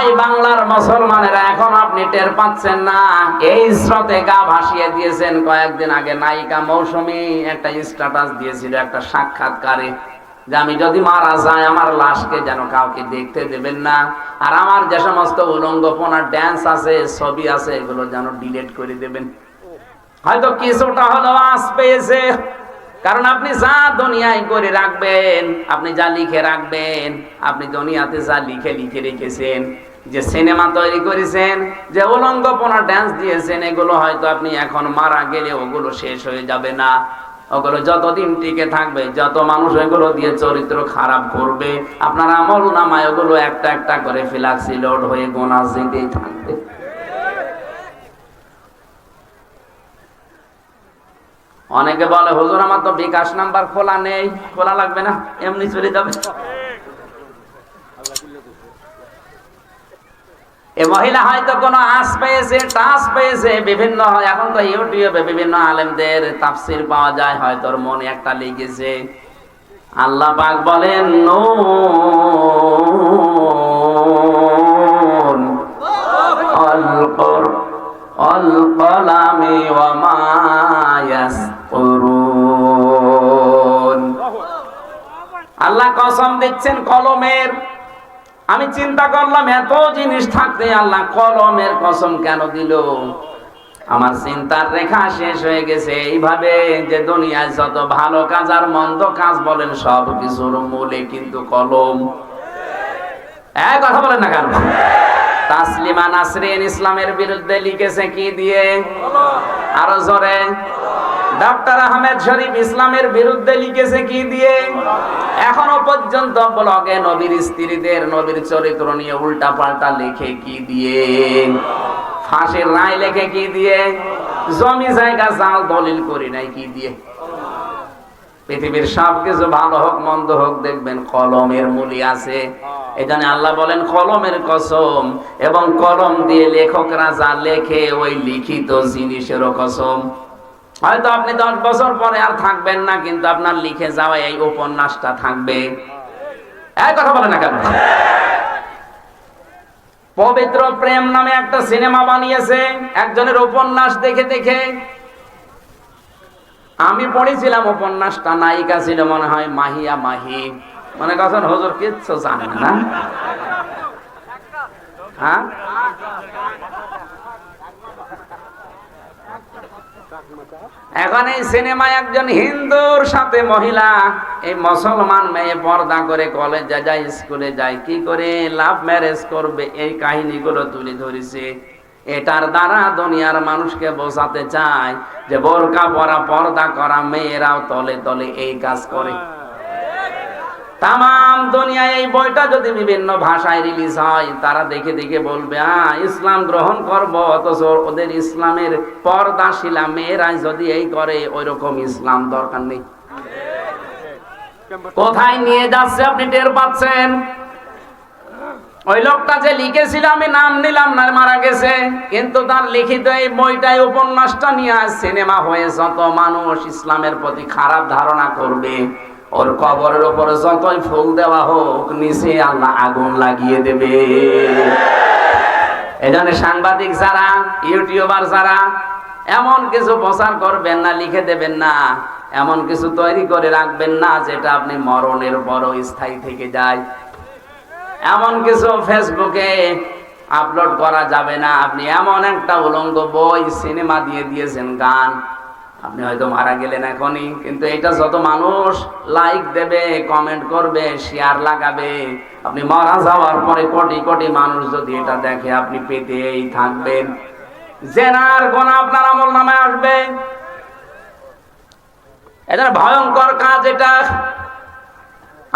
ভাই, বাংলার মুসলমানেরা এখন আপনি টের পাচ্ছেন না। এই স্রোতে গা ভাসিয়ে দিয়েছেন কয়েকদিন আগে নায়িকা মৌসুমী একটা স্ট্যাটাস দিয়েছিল, একটা সাক্ষাৎকারে। যে আমি যদি মারা যায় আমার লাশকে যেন কাউকে দেখতে দেবেন না। আর আমার যে সমস্ত উলঙ্গপনার ড্যান্স আছে, ছবি আছে, এগুলো যেন ডিলিট করে দেবেন। হয়তো কিছুটা হলেও আস পেয়েছে। কারণ আপনি যা দুনিয়ায় করে রাখবেন, আপনি যা লিখে রাখবেন, আপনি দুনিয়াতে যা লিখে লিখে রেখেছেন যে সিনেমা তৈরি করেছেন, যে উলঙ্গপনা ড্যান্স দিয়েছেন, এগুলো হয়তো আপনি এখন মারা গেলে ওগুলো শেষ হয়ে যাবে না। ওগুলো যতদিন টিকে থাকবে, যত মানুষ এগুলো দিয়ে চরিত্র খারাপ করবে, আপনার আমল নামায় ওগুলো একটা একটা করে ফিলাক্সি লোড হয়ে গোনা যেতেই থাকবে। অনেকে বলে, হুজুর, আমার তো বিকাশ নাম্বার খোলা নেই, খোলা লাগবে না, এমনি চলে যাবে। এ মহিলা হয়তো কোনো আশ পেয়েছে টাচ পেয়েছে, বিভিন্ন এখন তো ইউটিউবে বিভিন্ন আলেমদের তাফসির পাওয়া যায়, হয়তো মনে একটা লিখেছে আল্লাহ পাক বলেন আল্লাহ কসম দিচ্ছেন কলমের আমি চিন্তা করলাম, এত জিনিস থাকতে আল্লাহ কলমের কসম কেন দিল? আমার চিন্তার রেখা শেষ হয়ে গেছে। এইভাবে যে দুনিয়ায় যত ভালো কাজ আর মন্দ কাজ বলেন, সব কিছুর মূলে কিন্তু কলম। কথা বলেন না কেন? তাসলিমা নাসরিন ইসলামের বিরুদ্ধে লিখেছে কি দিয়ে? আরও জোরে। ডক্টর আহমেদ শরীফ ইসলামের বিরুদ্ধে লিখেছে কি দিয়ে? এখনও পর্যন্ত ব্লগে নবীর স্ত্রীদের নবীর চরিত্র নিয়ে উল্টা পাল্টা লেখে কি দিয়ে? ফাঁসির রায় লেখে কি দিয়ে? জমি, জায়গা, জাল দলিল করি নাই কি দিয়ে? পৃথিবীর সব কিছু ভালো হোক, মন্দ হোক, দেখবেন কলমের মূলি আছে। এখানে আল্লাহ বলেন, কলমের কসম এবং কলম দিয়ে লেখকরা যা লেখে ওই লিখিত জিনিসেরও কসম। হয়তো আপনি দশ বছর পরে আর থাকবেন না, কিন্তু আপনার লিখে যাওয়া এই উপন্যাসটা থাকবে। কথা বলে না কেন? পবিত্র প্রেম নামে একটা সিনেমা বানিয়েছে, একজনের উপন্যাস দেখে দেখে। আমি পড়েছিলাম উপন্যাসটা, নায়িকা ছিল মনে হয় মাহিয়া মাহি। মনে করছেন হজুর কিচ্ছু জানেন না? হ্যাঁ? এখন এই সিনেমায় একজন হিন্দুর সাথে মহিলা, এই মুসলমান মেয়ে পর্দা করে কলেজে যায়, স্কুলে যায়, কি করে লাভ ম্যারেজ করবে? এই কাহিনীগুলো তুলে ধরেছে। এটার দ্বারা দুনিয়ার মানুষকে বোঝাতে চায় যে বোরকা পরা, পর্দা করা মেয়েরাও তলে তলে এই কাজ করে। তাম দুনিয়ায় এই বইটা যদি বিভিন্ন ভাষায় রিলিজ হয়, তারা দেখে দেখে বলবে, আ, ইসলাম গ্রহণ করব, অথচ ওদের ইসলামের পর্দাশিলা মেয়েরাই যদি এই করে ওই রকম ইসলাম দরকার নেই। কোথায় নিয়ে যাচ্ছে আপনি টের পাচ্ছেন? ওই লোকটা যে লিখেছিল, আমি নাম নিলাম না, মারা গেছে। কিন্তু তার লিখিত এই বইটাই উপন্যাসটা নিয়ে সিনেমা হয়ে যত মানুষ ইসলামের প্রতি খারাপ ধারণা করবে। ওর কবরের উপরে যতই ফুল দেওয়া হোক, নিচে আল্লাহ আগুন লাগিয়ে দেবে। এজন্য সাংবাদিক যারা, ইউটিউবার যারা, এমন কিছু প্রচার করবেন না, লিখে দেবেন না, এমন কিছু তৈরি করে রাখবেন না, যেটা আপনি মরণের পরও স্থায়ী থেকে যায়। এমন কিছু ফেসবুকে আপলোড করা যাবে না, আপনি এমন একটা উলঙ্গ বই, সিনেমা দিয়ে দিয়েছেন, গান। আপনি হয়তো মারা গেলেন এখনই, কিন্তু এটা যত মানুষ লাইক দেবে কমেন্ট করবে শেয়ার লাগাবে, আপনি মারা যাওয়ার পরে কোটি কোটি মানুষ যদি এটা দেখে, আপনি পেতেই থাকবেন। জেনার গোনা আপনার আমল নামে আসবে। এটা ভয়ঙ্কর কাজ এটা।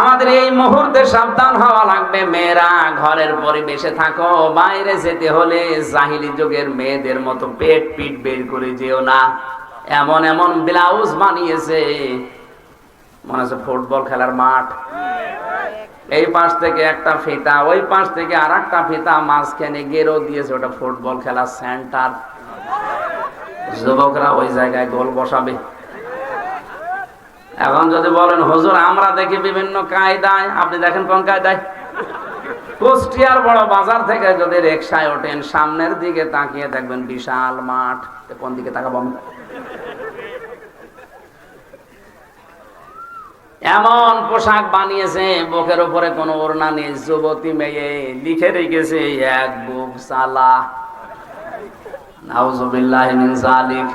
আমাদের এই মুহূর্তে সাবধান হওয়া লাগবে। মেয়েরা ঘরের পরিবেশে থাকো, বাইরে যেতে হলে জাহিলি যুগের মেয়েদের মতো পেট পিট বের করে যেও না। এমন এমন ব্লাউজ বানিয়েছে। মনে হচ্ছে ফুটবল খেলার মাঠ। এই পাশ থেকে একটা ফিতা, ওই পাশ থেকে আর একটা ফিতা মাঝখানে গেরো দিয়েছে, ওটা ফুটবল খেলার সেন্টার। যুবকরা ওই জায়গায় গোল বসাবে। এখন যদি বলেন, হুজুর, আমরা দেখি বিভিন্ন কায়দায়। আপনি দেখেন কোন কায়দায়? কুষ্টিয়ার বড় বাজার থেকে যদি রিক্সায় ওঠেন, সামনের দিকে তাকিয়ে দেখবেন বিশাল মাঠ। কোন দিকে তাকাবো? এমন পোশাক বানিয়েছে, বুকের উপরে কোনো ওড়না নেই, যুবতী মেয়ে লিখে রেখেছে, এক বুক সালা নাউজুবিল্লাহ মিন জালিক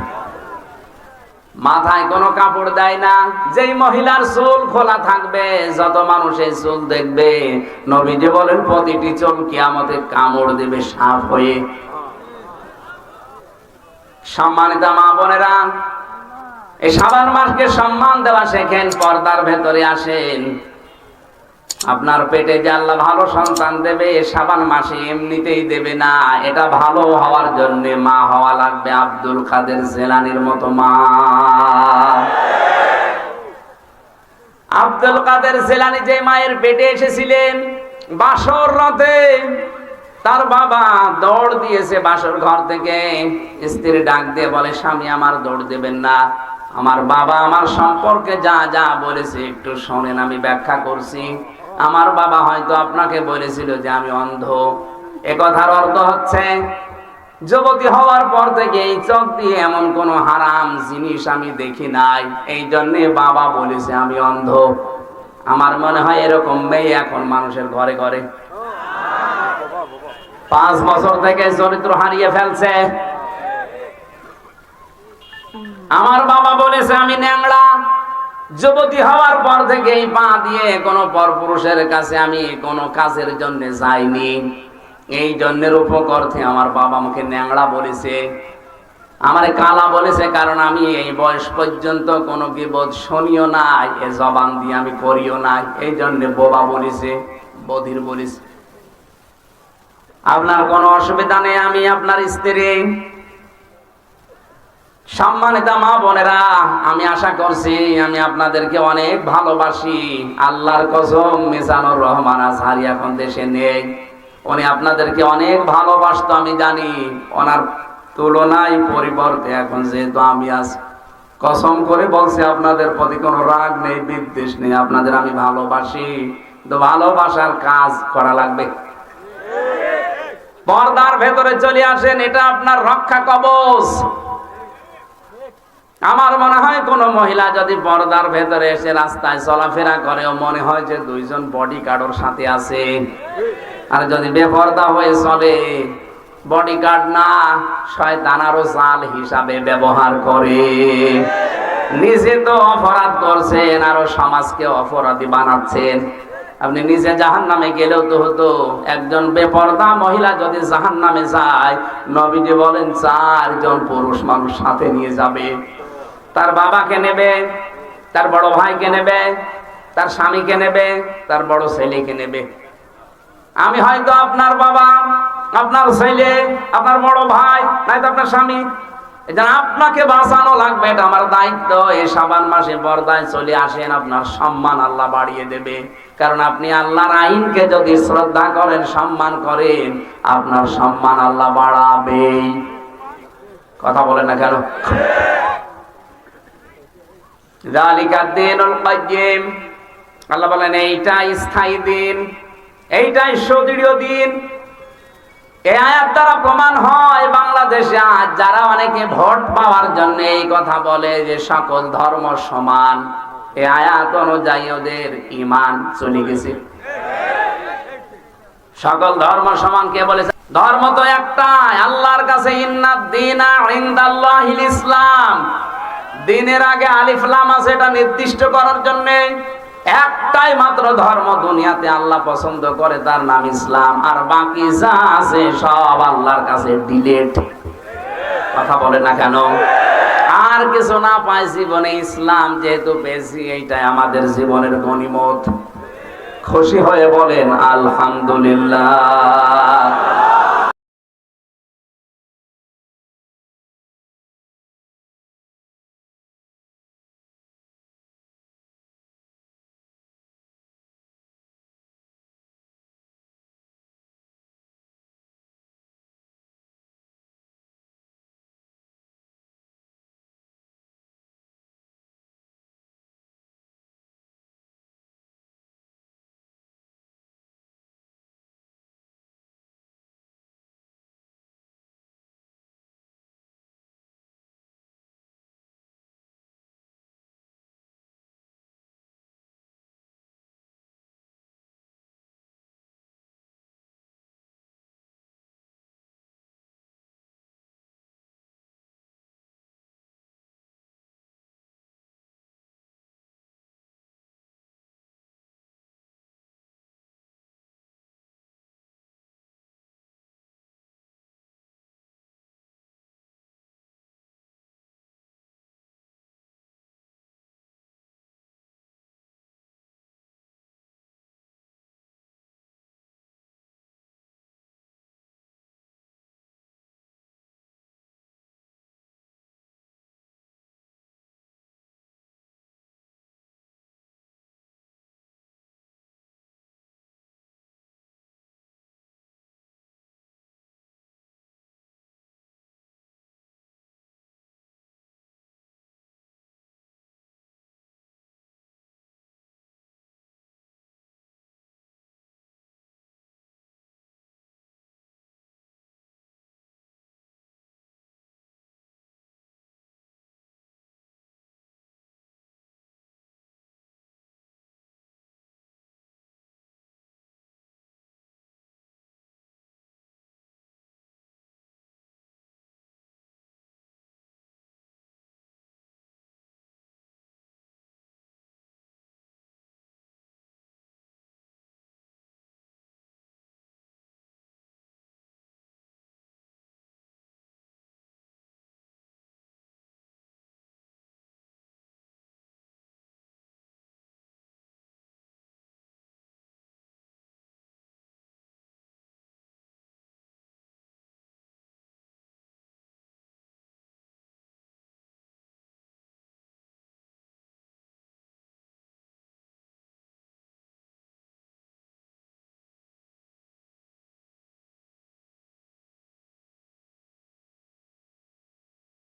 মাথায় কোনো কাপড় দেয় না। যেই মহিলার চুল খোলা থাকবে, যত মানুষ এই চুল দেখবে, নবীজি বলেন, প্রতিটি চুল কিয়ামতে কামড় দেবে সাপ হয়ে। সম্মানিত মা বোনেরা, এই সাবান মাসকে সম্মান দেওয়া শেখেন, পর্দার ভেতরে আসেন। আপনার পেটে যে আল্লাহ ভালো সন্তান দেবে সাবান মাসে এমনিতেই দেবে না। এটা ভালো হওয়ার জন্য মা হওয়া লাগবে আব্দুল কাদের জেলানির মতো মা। আব্দুল কাদের জেলানি যে মায়ের পেটে এসেছিলেন বাসর রাতে, তার বাবা দৌড় দিয়েছে বাসর ঘর থেকে। স্ত্রী ডাক দিয়ে বলে, স্বামী, আমার দৌড় দেবেন না। আমার বাবা আমার সম্পর্কে যা যা বলেছে একটু শোনেন, আমি ব্যাখ্যা করছি। আমার বাবা হয়তো আপনাকে বলেছিল যে আমি অন্ধ। এ কথার অর্থ হচ্ছে, যুবতী হওয়ার পর থেকে এই চোখ দিয়ে এমন কোন হারাম জিনিস আমি দেখি নাই। এই জন্যে বাবা বলেছে, আমি অন্ধ। আমার মনে হয় এরকম মেয়ে এখন মানুষের ঘরে ঘরে। পাঁচ বছর থেকে চরিত্র হারিয়ে ফেলছে। আমার বাবা বলেছে, আমি ন্যাংড়া। যুবতী হওয়ার পর থেকে এই পা দিয়ে কোন পরপুরুষের কাছে আমি কোন কাজের জন্য যাইনি। এই জন্যের উপকর্থে আমার বাবা আমাকে ন্যাংড়া বলেছে। আমারে কালা বলেছে, কারণ আমি এই বয়স পর্যন্ত কোনো বিপদ শুনিও নাই, এ জবান দিয়ে আমি করিও নাই। এই জন্য বোবা বলেছে, বধির বলেছে। আপনার কোনো অসুবিধা নেই, আমি আপনার স্ত্রী। সম্মানিত মা বোনেরা, আমি আশা করছি আমি আপনাদেরকে অনেক ভালোবাসি। আল্লাহর কসম মিজানুর রহমান আজহারি এখন দেশে নেই। উনি আপনাদেরকে অনেক ভালোবাসতো, আমি জানি। ওনার তুলনায় পরিবর্তে এখন যেহেতু আমি আছি কসম করে বলছি, আপনাদের প্রতি কোনো রাগ নেই, বিদ্বেষ নেই, আপনাদের আমি ভালোবাসি। তো ভালোবাসার কাজ করা লাগবে। পর্দার ভেতরে চলে আসেন, এটা আপনার রক্ষা কবচ। আমার মনে হয় কোন মহিলা যদি পর্দার ভেতরে এসে রাস্তায় চলাফেরা করে মনে হয় যে দুইজন বডি গার্ডর সাথে আছে। আর যদি বেপর্দা হয়ে চলে বডি গার্ড না, শয়তান আরও জাল হিসাবে ব্যবহার করে। নিজে তো অপরাধ করছেন, আরও সমাজকে অপরাধী বানাচ্ছেন। আপনি নিজে জাহান নামে গেলেও তো হতো, একজন বেপর্দা মহিলা যদি জাহান নামে যায়, নবীজি বলেন, চারজন পুরুষ মানুষ সাথে নিয়ে যাবে। তার বাবাকে নেবে, তার বড় ভাইকে নেবে, তার স্বামীকে নেবে, তার বড় ছেলেকে নেবে। আমি হয়তো আপনার বাবা, আপনার ছেলে, আপনার বড় ভাই, নয়তো আপনার স্বামী আপনাকে বাঁচানো লাগবে, এটা আমার দায়িত্ব। এই সাবান মাসে পর্দায় চলে আসেন, আপনার সম্মান আল্লাহ বাড়িয়ে দেবে। কারণ আপনি আল্লাহর আইনকে যদি শ্রদ্ধা করেন, সম্মান করেন, আপনার সম্মান আল্লাহ বাড়াবে কথা বলেন না কেন? আল্লাহ বলেন, এইটাই স্থায়ী দিন, এইটাই দিন। দ্বারা প্রমাণ হয় বাংলাদেশে আজ যারা অনেকে ভোট পাওয়ার জন্য এই কথা বলে যে সকল ধর্ম সমান, এই আয়াত অনুযায়ী ওদের ইমান চলে গেছে। সকল ধর্ম সমান কে বলেছে? ধর্ম তো একটাই, আল্লাহর কাছে ইসলাম। দিনের আগে আলিফলাম আছে, এটা নির্দিষ্ট করার জন্য একটাই মাত্র ধর্ম দুনিয়াতে আল্লাহ পছন্দ করে, তার নাম ইসলাম। আর বাকি যা আছে সব আল্লাহর কাছে ডিলেট কথা বলে না কেন? আর কিছু না পাই জীবনে ইসলাম, যেহেতু পেয়েছি, এইটাই আমাদের জীবনের গণিমত। খুশি হয়ে বলেন, আলহামদুলিল্লাহ।